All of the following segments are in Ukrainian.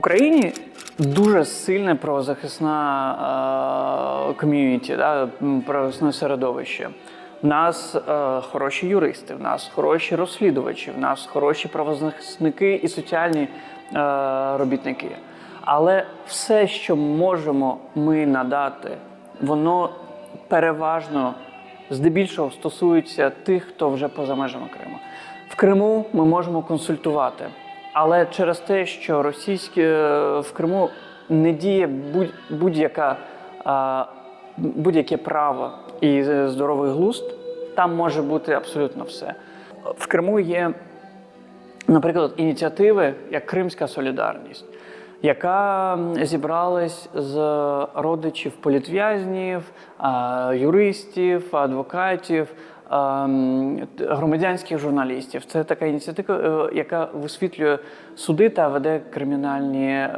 Україні дуже сильне правозахисна е, ком'юніті, да, правозахисне середовище. В нас е, хороші юристи, в нас хороші розслідувачі, в нас хороші правозахисники і соціальні е, робітники. Але все, що можемо ми надати, воно переважно здебільшого стосується тих, хто вже поза межами Криму. В Криму ми можемо консультувати, але через те, що російське е, в Криму не діє будь- будь-яка а, будь-яке право і е, здоровий глузд, там може бути абсолютно все. В Криму є наприклад, ініціативи, як Кримська солідарність, яка зібралась з родичів політв'язнів, юристів, адвокатів, громадянських журналістів. Це така ініціатива, е, яка висвітлює суди та веде кримінальні, е,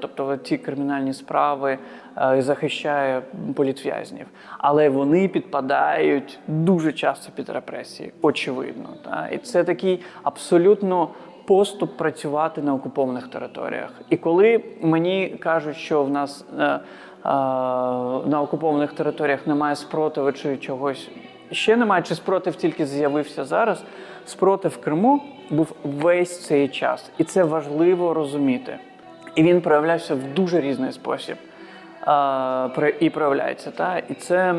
тобто ті кримінальні справи е, і захищає політв'язнів. Але вони підпадають дуже часто під репресії, очевидно. Та? І це такий абсолютно поступ працювати на окупованих територіях. І коли мені кажуть, що в нас е, е, на окупованих територіях немає спротиву чи чогось ще немає, чи спротив тільки з'явився зараз, спротив Криму був весь цей час. І це важливо розуміти. І він проявлявся в дуже різний спосіб. І проявляється. Та? І це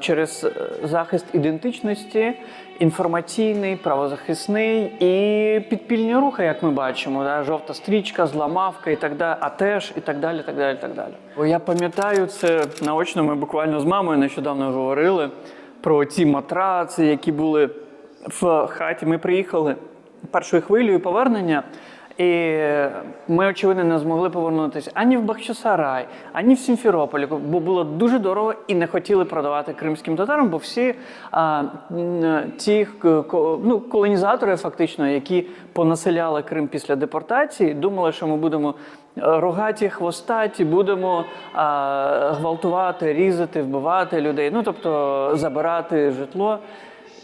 через е, захист ідентичності, інформаційний, правозахисний і підпільні рухи, як ми бачимо, да? жовта стрічка, зламавка і так далі, а теж і так далі. так далі, так далі. Бо я пам'ятаю це наочно. Ми буквально з мамою нещодавно говорили про ці матраци, які були в хаті. Ми приїхали першою хвилею повернення. І ми, очевидно, не змогли повернутися ані в Бахчисарай, ані в Сімферополь, бо було дуже дорого і не хотіли продавати кримським татарам, бо всі а, ті ну, колонізатори, фактично, які понаселяли Крим після депортації, думали, що ми будемо е, рогаті, хвостаті, будемо а, гвалтувати, різати, вбивати людей, ну тобто забирати житло.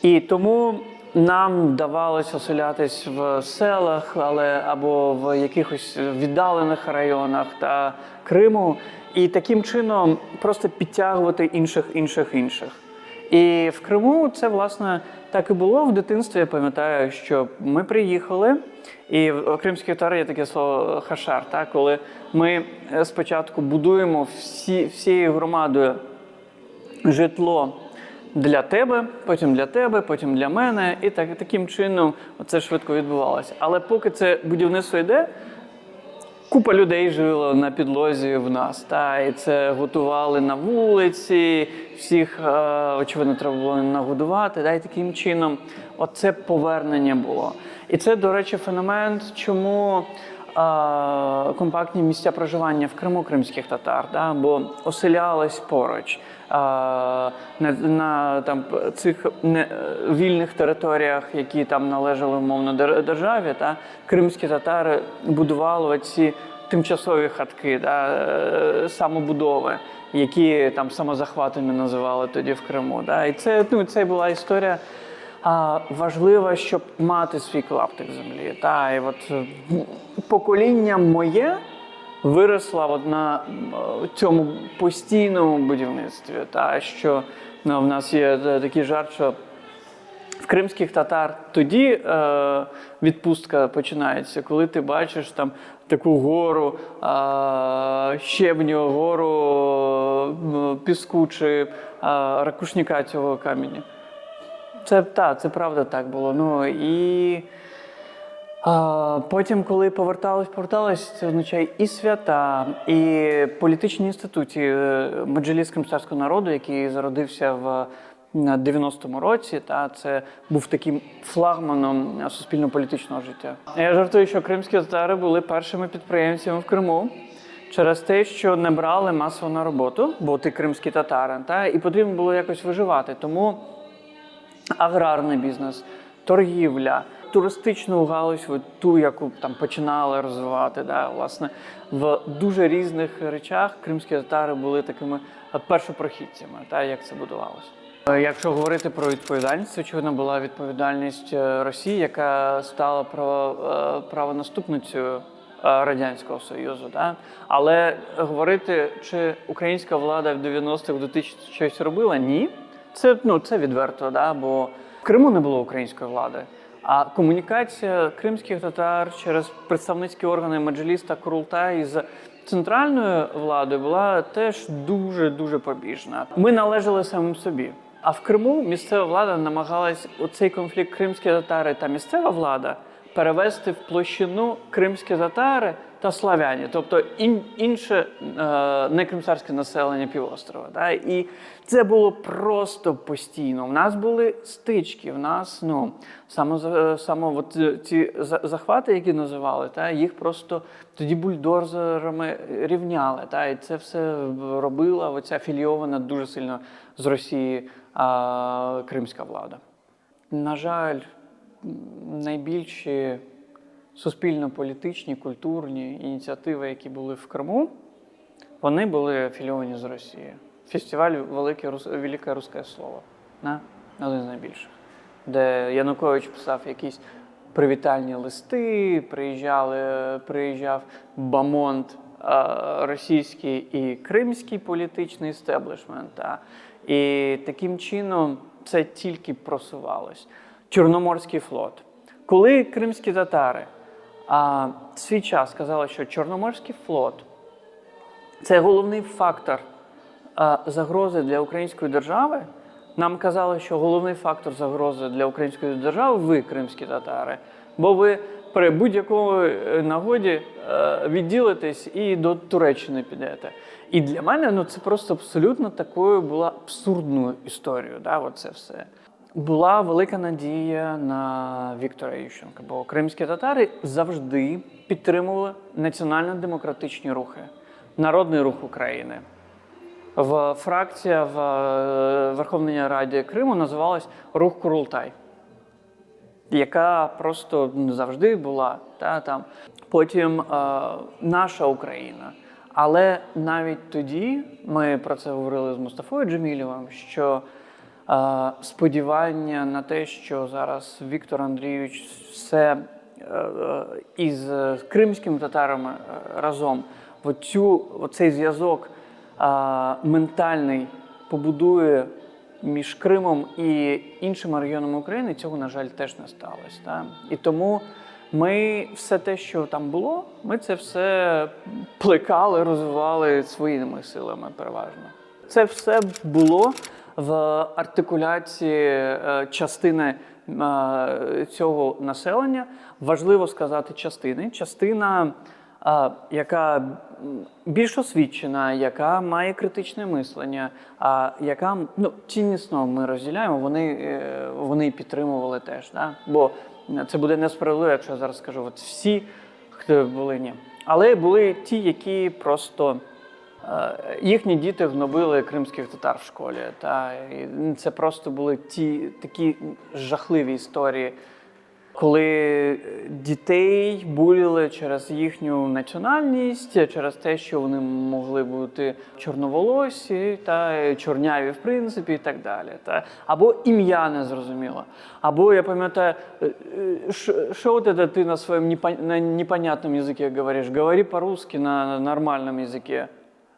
І тому нам вдавалося оселятись в селах, але або в якихось віддалених районах та Криму, і таким чином просто підтягувати інших, інших, інших. І в Криму це власне так і було в дитинстві. Я пам'ятаю, що ми приїхали, і в кримській татари є таке слово хашар, так, коли ми е, спочатку будуємо всі, всією громадою житло для тебе, потім для тебе, потім для мене. І так, таким чином це швидко відбувалося. Але поки це будівництво йде, купа людей жило на підлозі в нас. Та, і це готували на вулиці, всіх, е, очевидно, треба було нагодувати. Та, і таким чином, оце повернення було. І це, до речі, феномен, чому. Компактні місця проживання в Криму кримських татар, да, бо оселялись поруч на, на там цих не, вільних територіях, які там належали умовно дер- державі, та кримські татари будували ці тимчасові хатки, да, е, самобудови, які там самозахватами називали тоді в Криму. Да. І це, ну, це була історія. А, важливо, щоб мати свій клаптик землі. Та, і от е, покоління моє виросла от на е, цьому постійному будівництві. Та, що ну, в нас є е, такий жарт, що в кримських татар тоді е, відпустка починається, коли ти бачиш там таку гору, е, щебню, гору піску чи ракушника цього каменя. Це так, це правда так було. Ну і а, потім, коли повертались, повертались, це означає і свята, і політичні інституції Е, Меджліс кримського народу, який зародився в 90-му році, та це був таким флагманом суспільно-політичного життя. Я жартую, що кримські татари були першими підприємцями в Криму через те, що не брали масово на роботу, бо ти кримський татарин, та і потрібно було якось виживати. Тому аграрний бізнес, торгівля, туристичну галузь, ту, яку там починали розвивати. Да, власне, в дуже різних речах кримські татари були такими е, першопрохідцями, та, як це будувалося. Е, Якщо говорити про відповідальність, очевидно, була відповідальність е, Росії, яка стала право, правонаступницею Радянського Союзу. Да? Але говорити, чи українська влада в 90-х в 2000 щось робила? Ні. Це, ну, це відверто, да? бо в Криму не було української влади. А комунікація кримських татар через представницькі органи Меджліс та Курултай з центральною владою була теж дуже дуже побіжна. Ми належали самим собі. А в Криму місцева влада намагалась оцей конфлікт кримські татари та місцева влада перевести в площину кримські татари та славяні, тобто інше е, некримсарське населення півострова. І це було просто постійно. У нас були стички, в нас ну саме за- саме от ці захвати, які називали, їх просто тоді бульдозерами рівняли. І це все робила оця афілійована дуже сильно з Росії кримська влада. На жаль, найбільші суспільно-політичні, культурні ініціативи, які були в Криму, вони були афілійовані з Росії. Фестиваль Велике. Велике Руське Слово. На? Один з найбільших. Де Янукович писав якісь привітальні листи, приїжджали, приїжджав Бамонт, е, російський і кримський політичний істеблішмент. І таким чином це тільки просувалось. Чорноморський флот. Коли кримські татари а, свій час сказали, що Чорноморський флот це головний фактор а, загрози для української держави. Нам казали, що головний фактор загрози для української держави ви, кримські татари, бо ви при будь-якому е, нагоді е, відділитесь і до Туреччини підете. І для мене ну, це просто абсолютно такою була абсурдною історією. Да, оце все. Була велика надія на Віктора Ющенка, бо кримські татари завжди підтримували національно-демократичні рухи, народний рух України. В фракція в е, Верховній Раді Криму називалась Рух Курултай, яка просто завжди була та, там. Потім е, наша Україна. Але навіть тоді ми про це говорили з Мустафою Джемілєвим, що сподівання на те, що зараз Віктор Андрійович все е, е, із кримськими татарами е, разом оцю, оцей зв'язок ментальний побудує між Кримом і іншими регіонами України, цього, на жаль, теж не сталося. Та? І тому ми все те, що там було, ми це все плекали, розвивали своїми силами переважно. Це все було в артикуляції е, частини е, цього населення. Важливо сказати частини. Частина яка більш освічена, яка має критичне мислення, а яка ну, ціннісно ми розділяємо, вони, е, вони підтримували теж. Да? Бо це буде несправедливо, якщо я зараз скажу, от всі, хто були ні. Але були ті, які просто е, їхні діти гнобили кримських татар в школі. Та? І це просто були ті такі жахливі історії коли дітей буліли через їхню національність, через те, що вони могли бути чорноволосі та чорняві, в принципі, і так далі. Та або ім'я не зрозуміло. Або я пам'ятаю, е, е, що що ти, на своєму непонятному язикі говориш? Говори по-русски на нормальному язикі.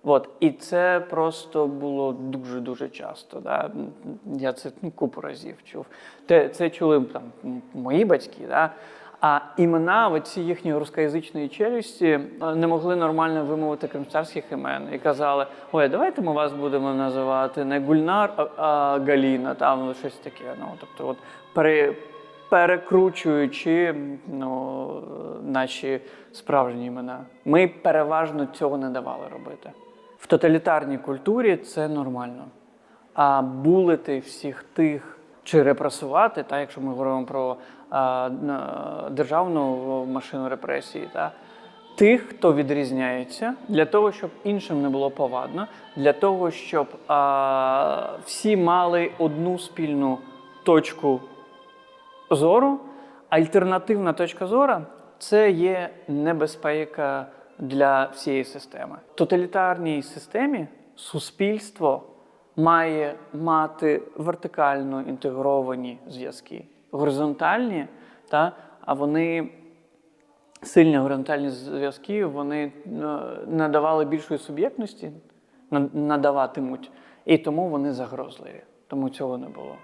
От. І це просто було дуже-дуже часто. Да? Я це ну, купу разів чув. Те, це чули там мої батьки. Да? А імена оці їхні рускоязичної челюсті е, не могли нормально вимовити кримчарських імен. І казали: ой, давайте ми вас будемо називати не Гульнар, а, Галіна, там щось таке. Ну, тобто, от, пере, перекручуючи ну, наші справжні імена. Ми переважно цього не давали робити. В тоталітарній культурі це нормально. А булити всіх тих чи репресувати, та, якщо ми говоримо про а, державну машину репресії, та, тих, хто відрізняється, для того, щоб іншим не було повадно, для того, щоб а, всі мали одну спільну точку зору, альтернативна точка зору це є небезпека для всієї системи. В тоталітарній системі суспільство має мати вертикально інтегровані зв'язки, горизонтальні, та, а вони сильні горизонтальні зв'язки вони е, надавали більшої суб'єктності, на- надаватимуть, і тому вони загрозливі. Тому цього не було.